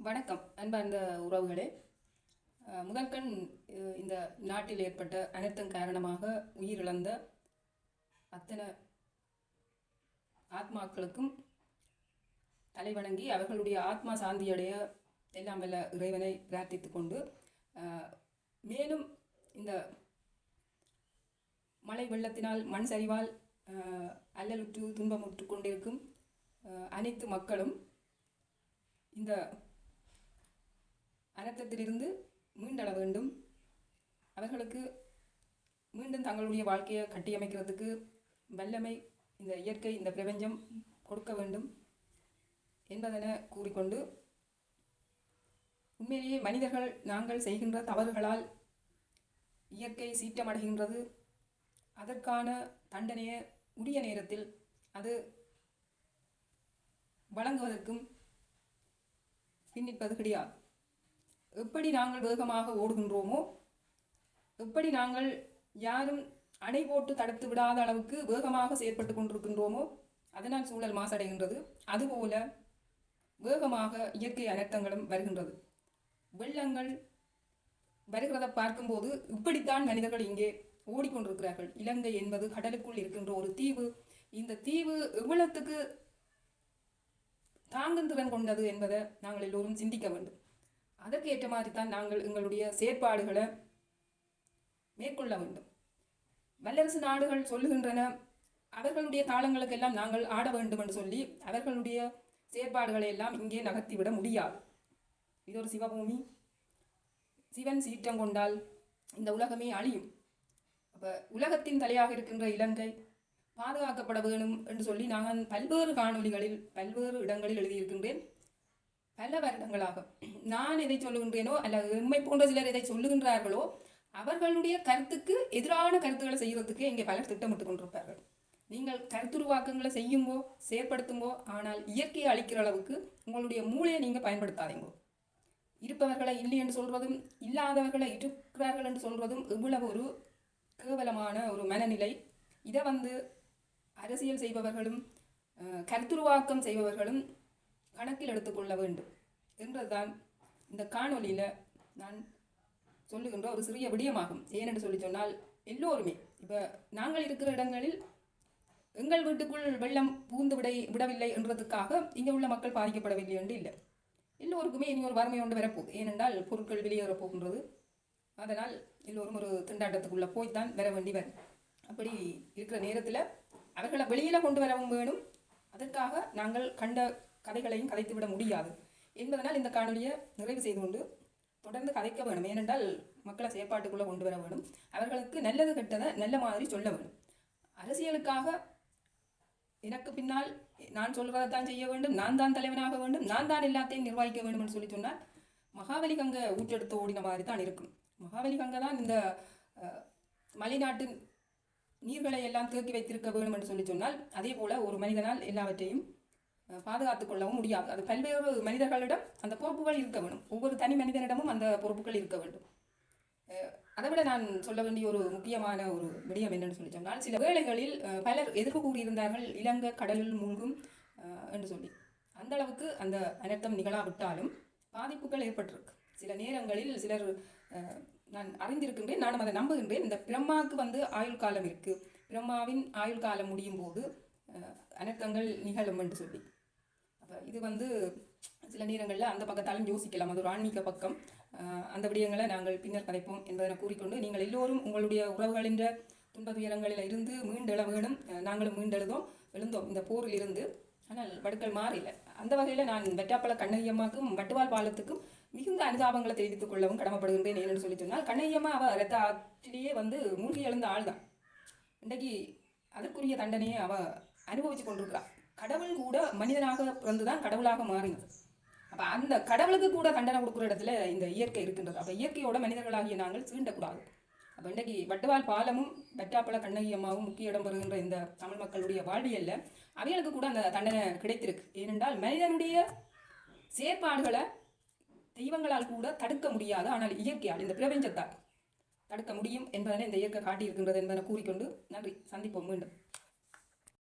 வணக்கம் அன்பார்ந்த உறவுகளே. முதற்கண் இந்த நாட்டில் ஏற்பட்ட அனைத்தும் காரணமாக உயிரிழந்த அத்தனை ஆத்மாக்களுக்கும் தலைவணங்கி அவர்களுடைய ஆத்மா சாந்தியடைய எல்லாம் வல்ல இறைவனை பிரார்த்தித்து கொண்டு மேலும் இந்த மழை வெள்ளத்தினால் மண் சரிவால் அல்லலுற்று துன்பமுற்று கொண்டிருக்கும் அனைத்து மக்களும் இந்த அனர்த்தத்திலிருந்து மீண்டள வேண்டும். அவர்களுக்கு மீண்டும் தங்களுடைய வாழ்க்கையை கட்டியமைக்கிறதுக்கு வல்லமை இந்த இயற்கை இந்த பிரபஞ்சம் கொடுக்க வேண்டும் என்பதென கூறிக்கொண்டு உண்மையிலேயே மனிதர்கள் நாங்கள் செய்கின்ற தவறுகளால் இயற்கை சீற்றமடைகின்றது. அதற்கான தண்டனையை உரிய நேரத்தில் அது வழங்குவதற்கும் பின்னிப்பது கிடையாது. எப்படி நாங்கள் வேகமாக ஓடுகின்றோமோ எப்படி நாங்கள் யாரும் அணை போட்டு தடுத்து விடாத அளவுக்கு வேகமாக செயற்பட்டு கொண்டிருக்கின்றோமோ அதனால் சூழல் மாசடைகின்றது. அதுபோல வேகமாக இயற்கை அனர்த்தங்களும் வருகின்றது. வெள்ளங்கள் வருகிறத பார்க்கும்போது இப்படித்தான் மனிதர்கள் இங்கே ஓடிக்கொண்டிருக்கிறார்கள். இலங்கை என்பது கடலுக்குள் இருக்கின்ற ஒரு தீவு. இந்த தீவு எவ்வளத்துக்கு தாங்கும் திறன் கொண்டது என்பதை நாங்கள் எல்லோரும் சிந்திக்க வேண்டும். அதற்கு ஏற்ற மாதிரி தான் நாங்கள் எங்களுடைய செயற்பாடுகளை மேற்கொள்ள வேண்டும். வல்லரசு நாடுகள் சொல்லுகின்றன அவர்களுடைய தாளங்களுக்கெல்லாம் நாங்கள் ஆட வேண்டும் என்று சொல்லி அவர்களுடைய செயற்பாடுகளை எல்லாம் இங்கே நகர்த்திவிட முடியாது. இது ஒரு சிவபூமி. சிவன் சீற்றம் கொண்டால் இந்த உலகமே அழியும். அப்போ உலகத்தின் தலையாக இருக்கின்ற இலங்கை பாதுகாக்கப்பட வேணும் என்று சொல்லி நான் பல்வேறு காணொலிகளில் பல்வேறு இடங்களில் எழுதியிருக்கின்றேன். பல வருடங்களாக. நான் எதை சொல்லுகின்றேனோ அல்ல உண்மை போன்ற சிலர் எதை சொல்லுகின்றார்களோ அவர்களுடைய கருத்துக்கு எதிரான கருத்துக்களை செய்கிறதுக்கு இங்கே பலர் திட்டமிட்டு கொண்டிருப்பார்கள். நீங்கள் கருத்துருவாக்கங்களை செய்யுங்கோ செயற்படுத்துங்கோ ஆனால் இயற்கையை அளிக்கிற அளவுக்கு உங்களுடைய மூளையை நீங்கள் பயன்படுத்தாதீங்கோ. இருப்பவர்களை இல்லை என்று சொல்வதும் இல்லாதவர்களை இருக்கிறார்கள் என்று சொல்வதும் இவ்வளவு ஒரு கேவலமான ஒரு மனநிலை. இதை வந்து அரசியல் செய்பவர்களும் கருத்துருவாக்கம் செய்பவர்களும் கணக்கில் எடுத்துக்கொள்ள வேண்டும் என்றதுதான் இந்த காணொளியில் நான் சொல்லுகின்ற ஒரு சிறிய விடயமாகும். ஏனென்று சொல்லி சொன்னால் எல்லோருமே இப்போ நாங்கள் இருக்கிற இடங்களில் எங்கள் வீட்டுக்குள் வெள்ளம் பூந்து விட விடவில்லை என்றதுக்காக இங்கே உள்ள மக்கள் பாதிக்கப்படவில்லை என்று இல்லை. எல்லோருக்குமே இனி ஒரு வறுமை ஒன்று வரப்போகுது. ஏனென்றால் பொருட்கள் வெளியேற போகின்றது அதனால் எல்லோரும் ஒரு திண்டாட்டத்துக்குள்ளே போய்த்தான் வர வேண்டி வரும். அப்படி இருக்கிற நேரத்தில் அவர்களை வெளியில் கொண்டு வரவும் வேணும். அதற்காக நாங்கள் கண்ட கதைகளையும் கதைத்து விட முடியாது. என்பதனால் இந்த காணொலியை நிறைவு செய்து கொண்டு தொடர்ந்து கதைக்க வேணும். ஏனென்றால் மக்களை செயற்பாட்டுக்குள்ளே கொண்டு வர வேணும். அவர்களுக்கு நல்லது கெட்டதை நல்ல மாதிரி சொல்ல வேணும். அரசியலுக்காக எனக்கு பின்னால் நான் சொல்றதை தான் செய்ய வேண்டும். நான் தான் தலைவனாக வேண்டும். நான் தான் எல்லாத்தையும் நிர்வகிக்க வேண்டும் என்று சொல்லி சொன்னால் மகாபலி கங்கை ஊற்றெடுத்து ஓடின மாதிரி தான் இருக்கும். மகாபலி கங்கை தான் இந்த அஹ், மலைநாட்டு நீர்களை எல்லாம் தேக்கி வைத்திருக்க வேண்டும் என்று சொல்லி சொன்னால் அதே போல் ஒரு மனிதனால் எல்லாவற்றையும் அஹ், பாதுகாத்துக் கொள்ளவும் முடியாது. அது பல்வேறு மனிதர்களிடம் அந்த பொறுப்புகள் இருக்க வேண்டும். ஒவ்வொரு தனி மனிதனிடமும் அந்த பொறுப்புகள் இருக்க வேண்டும். அதை விட நான் சொல்ல வேண்டிய ஒரு முக்கியமான ஒரு விடயம் என்னன்னு சொல்லி சொன்னால் சில வேளைகளில் பலர் எதிர்ப்பு கூறியிருந்தார்கள் இலங்கை கடலில் மூழ்கும் என்று சொல்லி. அந்த அளவுக்கு அந்த அனர்த்தம் நிகழாவிட்டாலும் பாதிப்புகள் ஏற்பட்டிருக்கு. சில நேரங்களில் சிலர் நான் அறிந்திருக்கின்றேன் நானும் அதை நம்புகின்றேன். இந்த பிரம்மாவுக்கு வந்து ஆயுள் காலம் இருக்கு. பிரம்மாவின் ஆயுள் காலம் முடியும் போது அனர்த்தங்கள் நிகழும் என்று சொல்லி. இது வந்து சில நேரங்களில் அந்த பக்கத்தாலும் யோசிக்கலாம். அது ஒரு ஆன்மீக பக்கம். அந்த விடயங்களை நாங்கள் பின்னர் கதைப்போம் என்பதனை கூறிக்கொண்டு நீங்கள் எல்லோரும் உங்களுடைய உறவுகளின்ற துன்ப துயரங்களில் இருந்து மீண்டெழ வேணும் நாங்களும் மீண்டெழுதோம் எழுந்தோம் இந்த போரில் இருந்து ஆனால் வடுக்கள் மாறில. அந்த வகையில் நான் வெட்டாப்பழ கண்ணையம்மாக்கும் வட்டுவால் பாலத்துக்கும் மிகுந்த அனுதாபங்களை தெரிவித்துக் கொள்ளவும் கடமைப்படுகின்றேன் ஏன்னு சொல்லி சொன்னால் கண்ணையம்மா அவ ரத்த ஆற்றிலேயே வந்து மூழ்கி எழுந்த ஆள் தான் இன்றைக்கு அதற்குரிய தண்டனையை அவ அனுபவிச்சு கொண்டிருக்கிறாள் கடவுள் கூட மனிதனாக பிறந்துதான் கடவுளாக மாறினது. அப்ப அந்த கடவுளுக்கு கூட தண்டனை கொடுக்குற இடத்துல இந்த இயற்கை இருக்கின்றது. அப்ப இயற்கையோட மனிதர்களாகிய நாங்கள் சீண்டக்கூடாது. அப்ப இன்றைக்கு வட்டுவால் பாலமும் வெட்டாப்பழ கண்ணகி அம்மாவும் முக்கிய இடம் பெறுகின்ற இந்த தமிழ் மக்களுடைய வாழ்வியல்ல அவைகளுக்கு கூட அந்த தண்டனை கிடைத்திருக்கு. ஏனென்றால் மனிதனுடைய செயற்பாடுகளை தெய்வங்களால் கூட தடுக்க முடியாது. ஆனால் இயற்கையால் இந்த பிரபஞ்சத்தால் தடுக்க முடியும் என்பதனை இந்த இயற்கை காட்டியிருக்கின்றது என்பதனை கூறிக்கொண்டு நன்றி. சந்திப்போம் மீண்டும்.